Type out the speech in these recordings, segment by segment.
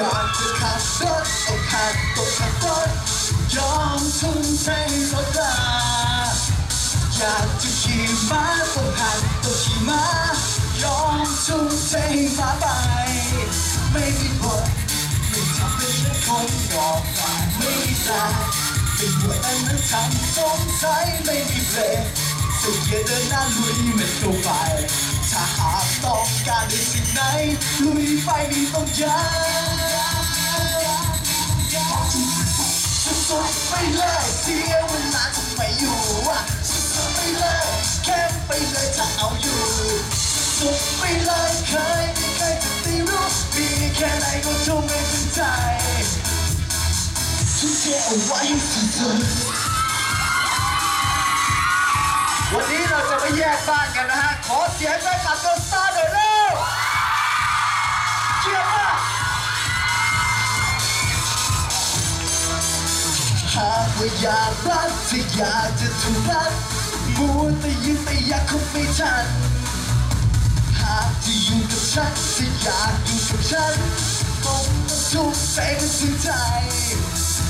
รถอกหักตกขับรถยอมทุ่มเทให้รถลาอยากจะขี่ม้าต้องหักต้องขี่ม้ายอมทุ่มเทฟ้าไป ไม่มีผลไม่ทำเป็นคนหลอกลวงไม่ได้เป็นหัวอันนั้นทำสงสัยไม่มีเพลงสุดเกียรเดินหน้าลุยไม่ตัวไปถ้าหากต้องการในสิ่งไหนลุยไปมีต้องยัง สุดๆไปเลยเสียเวลาทำไมอยู่อะสุดๆไปเลยแค่ไปเลยถ้าเอาอยู่สุดไปเลยเคยไม่เคยจะตีรู้มีแค่ไหนก็ทุ่มไม่เป็นใจทุ่มเทเอาไว้ให้สุดวันนี้เราจะไม่แยกบ้านกันนะฮะ ขอเสียงแฟนคลับเดอะสตาากว่าอยากรักที่อยากจะถูกรักมัวแต่ยิ้มแต่อยากคงไม่ทันหากจะอยู่กับฉันที่อยากอยู่กับฉันต้องทุ่มเทกันถึงใจ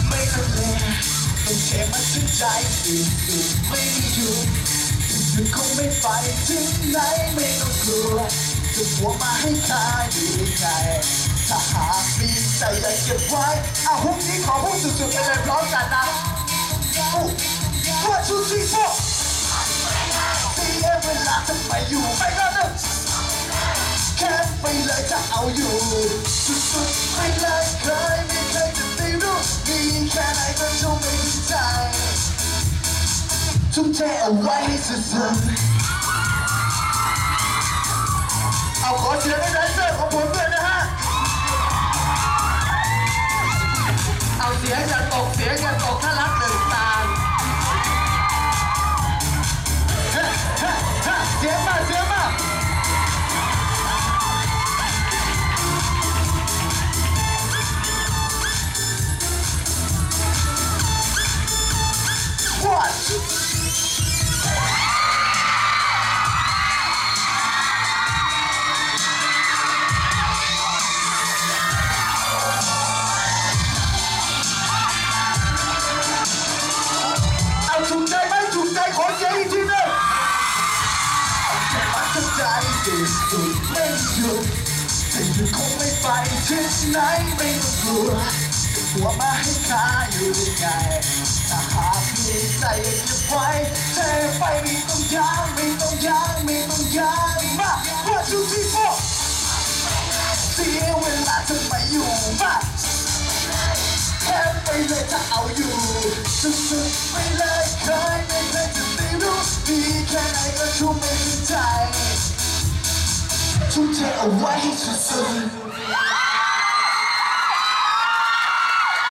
ไม่ลังเลต้องเทมันถึงใจสุดๆไม่หยุดถึงคงไม่ไปถึงไหนไม่ต้องกลัวจะหัวมาให้ข้าอยู่ไงถ้ เอาฮุกนี้ขอพูดสุดๆกันเลยพร้อมกันนะ One, two, three, four เสียเวลาทำไมอยู่ไปรอบหนึ่งแค่ไปเลยจะเอาอยู่ สุดๆไปเลยเคยไม่เคยจะได้รู้มีแค่ไหนก็ทุ่มไม่ถึงใจทุ่มเทเอาไว้สุดๆเอาขอเสียงให้ เอาถูกใจไหมถูกใจขอเสียงอีกทีหนึงแต่มันจะใจสุดไม่หยุดแต่ยังคงไม่ไปถึงไหนไม่ต้องกลัวหัวมาให้ข้าอยู่ไงถ้าหากมี เลยถ้าเอาอยู่สุดๆไปเลยใครไม่เคยจะได้รู้ดีแค่ไหนก็ทุ่มไม่ถึงใจทุ่มเทเอาไว้ให้สุดๆ